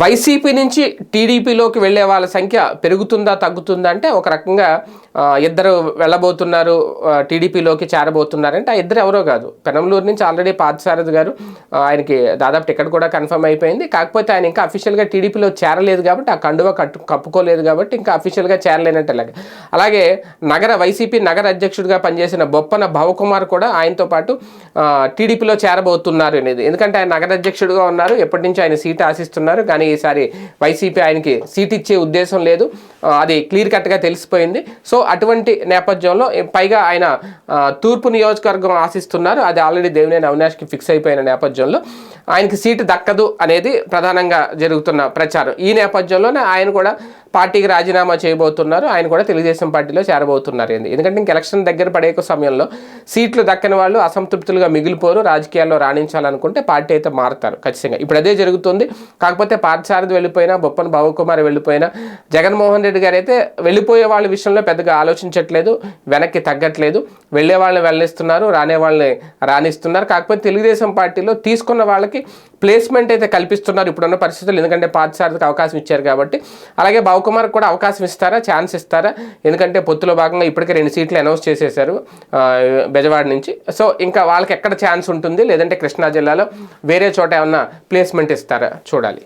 YCP నుంచి టీడీపీలోకి వెళ్ళే వాళ్ళ సంఖ్య పెరుగుతుందా తగ్గుతుందా అంటే ఒక రకంగా ఇద్దరు వెళ్ళబోతున్నారు టీడీపీలోకి చేరబోతున్నారంటే ఆ ఇద్దరు ఎవరో కాదు. పెనంలూరు నుంచి ఆల్రెడీ పార్థసారథి గారు ఆయనకి దాదాపు టికెట్ కూడా కన్ఫర్మ్ అయిపోయింది. కాకపోతే ఆయన ఇంకా అఫీషియల్గా టీడీపీలో చేరలేదు కాబట్టి ఆ కండువ కట్టు కప్పుకోలేదు కాబట్టి ఇంకా అఫీషియల్గా చేరలేనట్టు అలాగే. అలాగే నగర వైసీపీ నగర అధ్యక్షుడిగా పనిచేసిన బొప్పన భవకుమార్ కూడా ఆయనతో పాటు టీడీపీలో చేరబోతున్నారు అనేది. ఎందుకంటే ఆయన నగర అధ్యక్షుడిగా ఉన్నారు. ఎప్పటి నుంచి ఆయన సీట్ ఆశిస్తున్నారు. కానీ ఈసారి వైసీపీ ఆయనకి సీట్ ఇచ్చే ఉద్దేశం లేదు. అది క్లియర్ కట్గా తెలిసిపోయింది. సో అటువంటి నేపథ్యంలో పైగా ఆయన తూర్పు నియోజకవర్గం ఆశిస్తున్నారు. అది ఆల్రెడీ దేవినేని అవినాష్కి ఫిక్స్ అయిపోయిన నేపథ్యంలో. ఆయనకి సీటు దక్కదు అనేది ప్రధానంగా జరుగుతున్న ప్రచారం. ఈ నేపథ్యంలోనే ఆయన కూడా పార్టీకి రాజీనామా చేయబోతున్నారు. ఆయన కూడా తెలుగుదేశం పార్టీలో చేరబోతున్నారు ఏంది. ఎందుకంటే ఇంక ఎలక్షన్ దగ్గర పడే సమయంలో సీట్లు దక్కని వాళ్ళు అసంతృప్తులుగా మిగిలిపోరు. రాజకీయాల్లో రాణించాలనుకుంటే పార్టీ అయితే మారుతారు ఖచ్చితంగా. ఇప్పుడు అదే జరుగుతుంది. కాకపోతే పార్థసారథి వెళ్ళిపోయినా బొప్పన బాబుకుమార్ వెళ్ళిపోయినా జగన్మోహన్ రెడ్డి గారు అయితే వెళ్ళిపోయే వాళ్ళ విషయంలో పెద్దగా ఆలోచించట్లేదు వెనక్కి తగ్గట్లేదు. వెళ్ళే వాళ్ళని వెళ్ళిస్తున్నారు రానే వాళ్ళని రాణిస్తున్నారు కాకపోతే తెలుగుదేశం పార్టీలో తీసుకున్న వాళ్ళకి ప్లేస్మెంట్ అయితే కల్పిస్తున్నారు ఇప్పుడున్న పరిస్థితులు ఎందుకంటే పార్థసారథికి అవకాశం ఇచ్చారు కాబట్టి. అలాగే భవకుమార్ కూడా అవకాశం ఇస్తారా? ఛాన్స్ ఇస్తారా? ఎందుకంటే పొత్తులో భాగంగా ఇప్పటికే రెండు సీట్లు అనౌన్స్ చేసేశారు బెజవాడ నుంచి. సో ఇంకా వాళ్ళకి ఎక్కడ ఛాన్స్ ఉంటుంది? లేదంటే కృష్ణా జిల్లాలో వేరే చోట ఏమన్నా ప్లేస్మెంట్ ఇస్తారా? చూడాలి.